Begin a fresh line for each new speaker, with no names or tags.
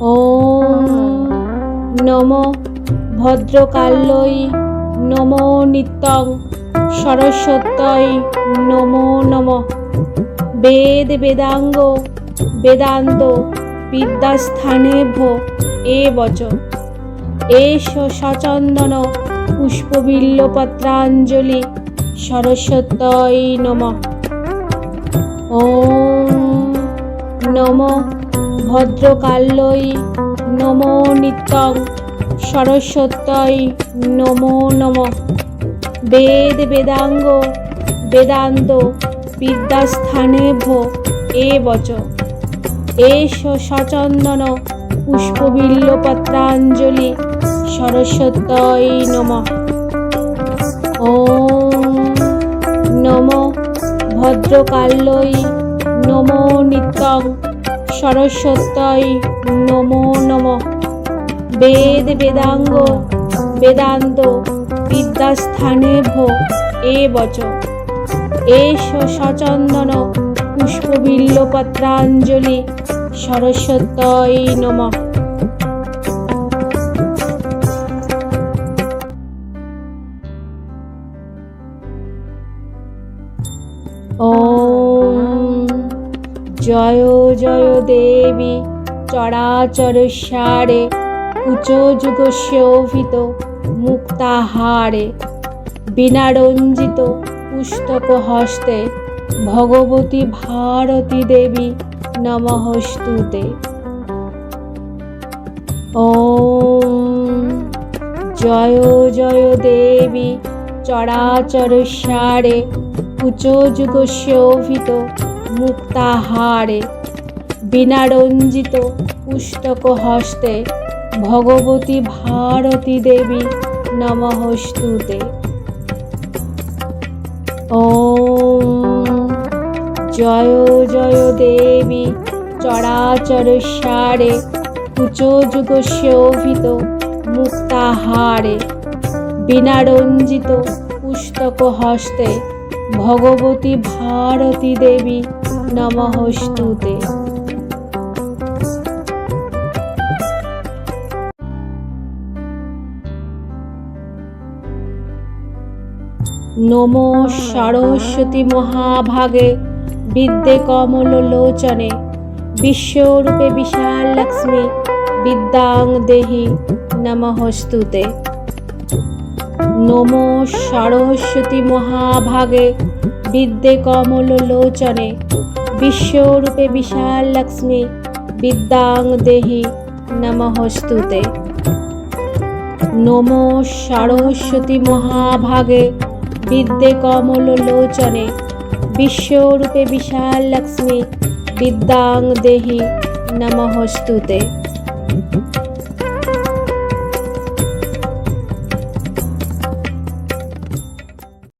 ॐ নমো ভদ্রকাল্যই নমো নিত্যং সরস্বত্যই নমো নম বেদ বেদাঙ্গ বেদান্ত বিদ্যাস্থানে ভো এ বচ এষ সচন্দন পুষ্পবিল্লপত্রাঞ্জলি সরস্বত্যই নম ॐ নমো ভদ্রকাল্যই নমো নিত্যং সরস্বত্যই নমো নম। বেদ বেদাঙ্গ বেদান্ত বিদ্যাস্থানে ভো এ বচ। এষ সচন্দন পুষ্পবিল্লপত্রাঞ্জলি সরস্বত্যই নম। ও নমো। ভদ্রকাল্যই নমো নিত্যং সরস্বত্যই নমো নম। বেদ বেদাঙ্গ, বেদান্ত, বিদ্যাস্থানে ভোগ এ বচ। এষ সচন্দন, পুষ্পবিল্লপত্রাঞ্জলি সরস্বত্যই নম। জয় জয় দেবী, চরাচর সারে কুচযুগ শোভিত, মুক্তাহারে। বিনারঞ্জিত পুস্তক হস্তে, ভগবতী ভারতী দেবী নমঃস্তুতে। ॐ জয় জয় দেবী, চরাচর সারে কুচযুগ শোভিত মুক্তাহারে। বিনারঞ্জিত পুস্তক হস্তে ভগবতী ভারতী দেবী নমঃস্তুতে। ও জয় জয় দেবী চরাচর সারে কুচযুগ শোভিত মুক্তাহারে। বিনারঞ্জিত পুস্তক হস্তে ভগবতী ভারতী দেবী নমঃস্তুতে নমো সরস্বতী মহাভাগে বিদ্যে কমল লোচনে বিশ্বরূপে বিশাল লক্ষ্মী বিদ্যাং দেহি নমঃস্তুতে নমো সরস্বতী মহাভাগে বিদ্যে কমল লোচনে বিশ্বরূপে বিশাল লক্ষ্মী বিদ্যাং দেহি নমহস্তুতে নমো সরস্বতী মহাভাগে বিদ্যে কমল লোচনে বিশ্বরূপে বিশাল লক্ষ্মী বিদ্যাং দেহি নমঃস্তুতে